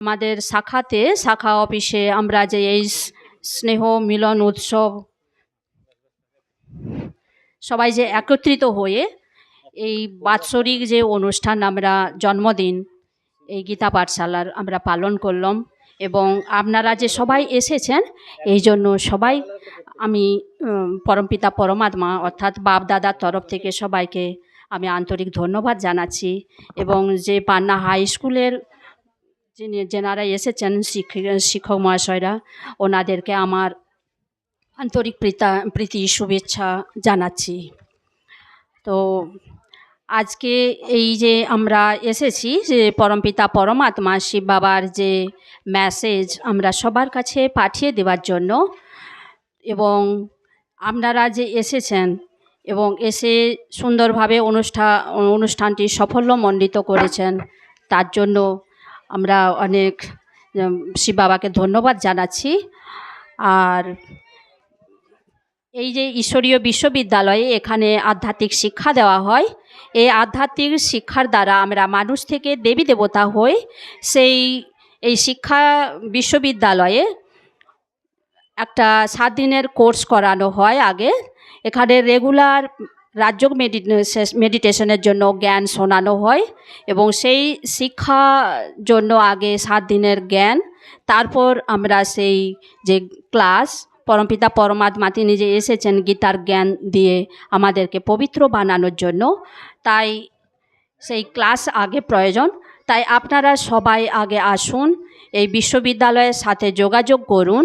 আমাদের শাখাতে, শাখা অফিসে আমরা যে এই স্নেহ মিলন উৎসব সবাই যে একত্রিত হয়ে এই বাৎসরিক যে অনুষ্ঠান আমরা জন্মদিন, এই গীতা পাঠশালার আমরা পালন করলাম এবং আপনারা যে সবাই এসেছেন, এই জন্য সবাই আমি পরমপিতা পরমাত্মা অর্থাৎ বাপ দাদার তরফ থেকে সবাইকে আমি আন্তরিক ধন্যবাদ জানাচ্ছি এবং যে পান্না হাই স্কুলের যিনি যেনারা এসেছেন শিক্ষক মহাশয়রা, ওনাদেরকে আমার আন্তরিক প্রীতা, প্রীতি, শুভেচ্ছা জানাচ্ছি। তো আজকে এই যে আমরা এসেছি, যে পরমপিতা পরমাত্মা, শিব বাবার যে মেসেজ আমরা সবার কাছে পাঠিয়ে দেওয়ার জন্য, এবং আপনারা যে এসেছেন, এবং এসে সুন্দরভাবে অনুষ্ঠা, অনুষ্ঠানটি সাফল্যমণ্ডিত করেছেন, তার জন্য আমরা অনেক শিব বাবাকে ধন্যবাদ জানাচ্ছি। আর এই যে ঈশ্বরীয় বিশ্ববিদ্যালয়ে এখানে আধ্যাত্মিক শিক্ষা দেওয়া হয়, এই আধ্যাত্মিক শিক্ষার দ্বারা আমরা মানুষ থেকে দেবী দেবতা হই। সেই, এই শিক্ষা বিশ্ববিদ্যালয়ে একটা সাত দিনের কোর্স করানো হয় আগে। এখানে রেগুলার রাজ্য মেডিটেশনের জন্য জ্ঞান শোনানো হয় এবং সেই শিক্ষা জন্য আগে সাত দিনের জ্ঞান। তারপর আমরা সেই যে ক্লাস, পরমপিতা পরমাত্মা, তিনি যে এসেছেন গীতার জ্ঞান দিয়ে আমাদেরকে পবিত্র বানানোর জন্য। তাই সেই ক্লাস আগে প্রয়োজন। তাই আপনারা সবাই আগে আসুন, এই বিশ্ববিদ্যালয়ের সাথে যোগাযোগ করুন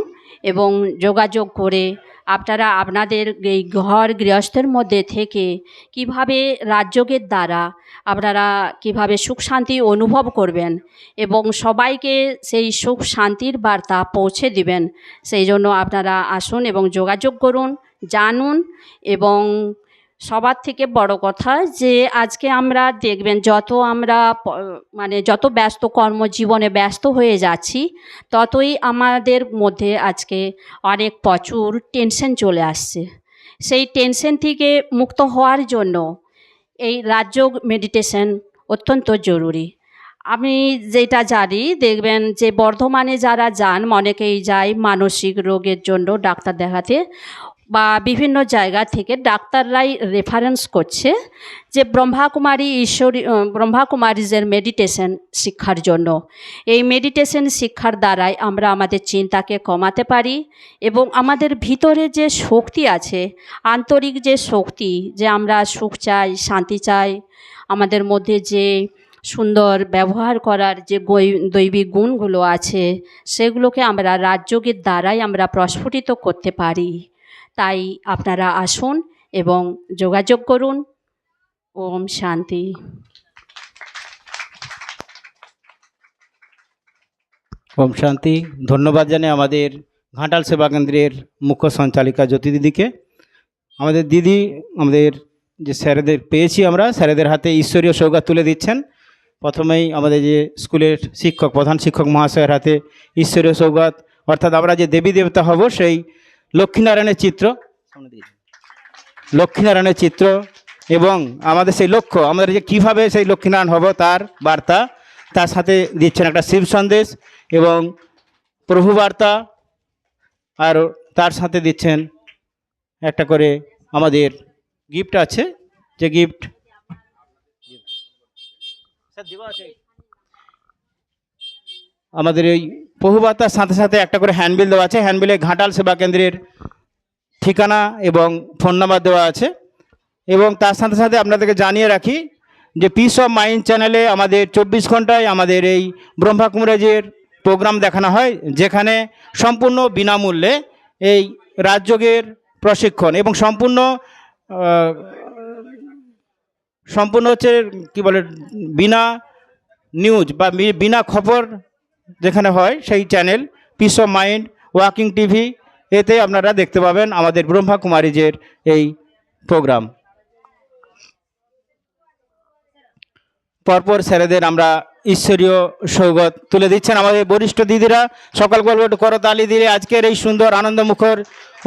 এবং যোগাযোগ করে আপনারা আপনাদের এই ঘর গৃহস্থের মধ্যে থেকে কীভাবে রাজযোগের দ্বারা আপনারা কীভাবে সুখ শান্তি অনুভব করবেন এবং সবাইকে সেই সুখ শান্তির বার্তা পৌঁছে দিবেন, সেই জন্য আপনারা আসুন এবং যোগাযোগ করুন, জানুন এবং সবার থেকে বড় কথা যে আজকে আমরা দেখবেন যত আমরা মানে যত ব্যস্ত কর্মজীবনে ব্যস্ত হয়ে যাচ্ছি, ততই আমাদের মধ্যে আজকে অনেক প্রচুর টেনশন চলে আসছে। সেই টেনশন থেকে মুক্ত হওয়ার জন্য এই রাজ্য মেডিটেশন অত্যন্ত জরুরি। আমি যেটা জানি, দেখবেন যে বর্ধমানে যারা যান, অনেকেই যায় মানসিক রোগের জন্য ডাক্তার দেখাতে। বা বিভিন্ন জায়গা থেকে ডাক্তাররাই রেফারেন্স করছে যে ব্রহ্মাকুমারী ঈশ্বরী ব্রহ্মাকুমারীজের মেডিটেশন শিক্ষার জন্য। এই মেডিটেশন শিক্ষার দ্বারাই আমরা আমাদের চিন্তাকে কমাতে পারি এবং আমাদের ভিতরে যে শক্তি আছে, আন্তরিক যে শক্তি, যে আমরা সুখ চাই, শান্তি চাই, আমাদের মধ্যে যে সুন্দর ব্যবহার করার যে দৈবিক গুণগুলো আছে, সেগুলোকে আমরা রাজযোগের দ্বারাই আমরা প্রস্ফুটিত করতে পারি। তাই আপনারা আসুন এবং যোগাযোগ করুন। ওম শান্তি। ওম শান্তি। ধন্যবাদ জানাই আমাদের ঘাটাল সেবা কেন্দ্রের মুখ্য সঞ্চালিকা জ্যোতি দিদিকে আমাদের দিদি, আমাদের যে স্যারেদের পেয়েছি আমরা, স্যারেদের হাতে ঈশ্বরীয় সৌগাত তুলে দিচ্ছেন। প্রথমেই আমাদের যে স্কুলের শিক্ষক, প্রধান শিক্ষক মহাশয়ের হাতে ঈশ্বরীয় সৌগাত, অর্থাৎ আমরা যে দেবী দেবতা হব, সেই লক্ষ্মীনারায়ণের চিত্র। লক্ষ্মীনারায়ণের চিত্র এবং আমাদের সেই লক্ষ্য, আমাদের যে কীভাবে সেই লক্ষ্মীনারায়ণ হব তার বার্তা তার সাথে দিচ্ছেন একটা শিব সন্দেশ এবং প্রভু বার্তা আর তার সাথে দিচ্ছেন একটা করে আমাদের গিফট আছে, যে গিফট আমাদের এই প্রভু বার্তার সাথে সাথে একটা করে হ্যান্ডবিল দেওয়া আছে। হ্যান্ডবিলে ঘাটাল সেবা কেন্দ্রের ঠিকানা এবং ফোন নাম্বার দেওয়া আছে। এবং তার সাথে সাথে আপনাদেরকে জানিয়ে রাখি যে পিস অফ মাইন্ড চ্যানেলে আমাদের চব্বিশ ঘন্টায় আমাদের এই ব্রহ্মা কুমরাজের প্রোগ্রাম দেখানো হয়, যেখানে সম্পূর্ণ বিনামূল্যে এই রাজযোগের প্রশিক্ষণ এবং সম্পূর্ণ সম্পূর্ণ হচ্ছে কী বলে, বিনা নিউজ বা বিনা খবর যেখানে হয়, সেই channel peace of mind walking TV এতে আপনারা দেখতে পাবেন আমাদের ব্রহ্মা কুমারীজের এই প্রোগ্রাম পরপর স্যারেদের আমরা ঈশ্বরীয় সৌগত তুলে দিচ্ছেন আমাদের বরিষ্ঠ দিদিরা। সকাল গল্প করতালি দিয়ে আজকের এই সুন্দর, আনন্দমুখর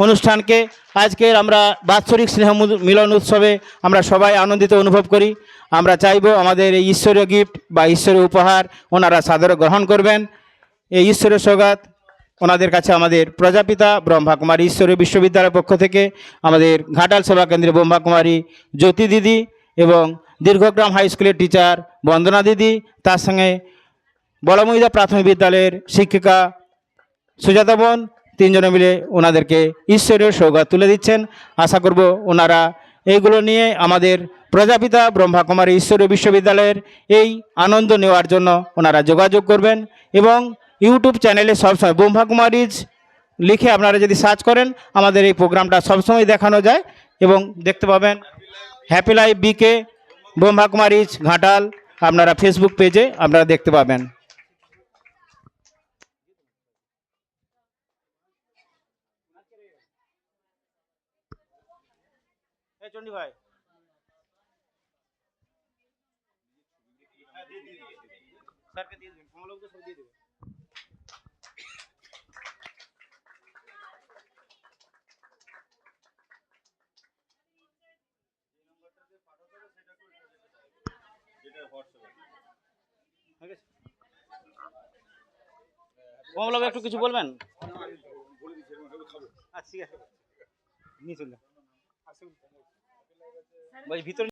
অনুষ্ঠানকে আজকের আমরা বাৎসরিক স্নেহ মিলন উৎসবে আমরা সবাই আনন্দিত অনুভব করি। আমরা চাইব আমাদের এই ঈশ্বরীয় গিফট বা ঈশ্বরীয় উপহার ওনারা সাদরে গ্রহণ করবেন। এই ঈশ্বরের সৌগাত ওনাদের কাছে আমাদের প্রজাপিতা ব্রহ্মাকুমারী ঈশ্বরীয় বিশ্ববিদ্যালয়ের পক্ষ থেকে, আমাদের ঘাটাল সেবা কেন্দ্রে ব্রহ্মাকুমারী জ্যোতি দিদি এবং দীর্ঘগ্রাম হাই স্কুলের টিচার বন্দনা দিদি, তার সঙ্গে বড়মহিদা প্রাথমিক বিদ্যালয়ের শিক্ষিকা সুজাতা বোন তিনজনে মিলে ওনাদেরকে ঈশ্বরীয় সৌগাত তুলে দিচ্ছেন। আশা করব ওনারা এইগুলো নিয়ে আমাদের প্রজাপিতা ব্রহ্মাকুমারী ঈশ্বরীয় বিশ্ববিদ্যালয়ের এই আনন্দ নেওয়ার জন্য ওনারা যোগাযোগ করবেন এবং ইউটিউব চ্যানেলে সবসময় ব্রহ্মাকুমারীজ লিখে আপনারা যদি সার্চ করেন, আমাদের এই প্রোগ্রামটা সবসময় দেখানো যায় এবং দেখতে পাবেন happy life BK Brahmakumaris Ghatal, আপনারা ফেসবুক পেজে আপনারা দেখতে পাবেন। এই চন্ডী ভাই। স্যারকে দিয়ে দেবেন কমলবাবুকে সব দিয়ে দেবেন। কমলবাবু একটু কিছু বলবেন? ঠিক আছে। নিয়ে চলুন বলছি ভিতরে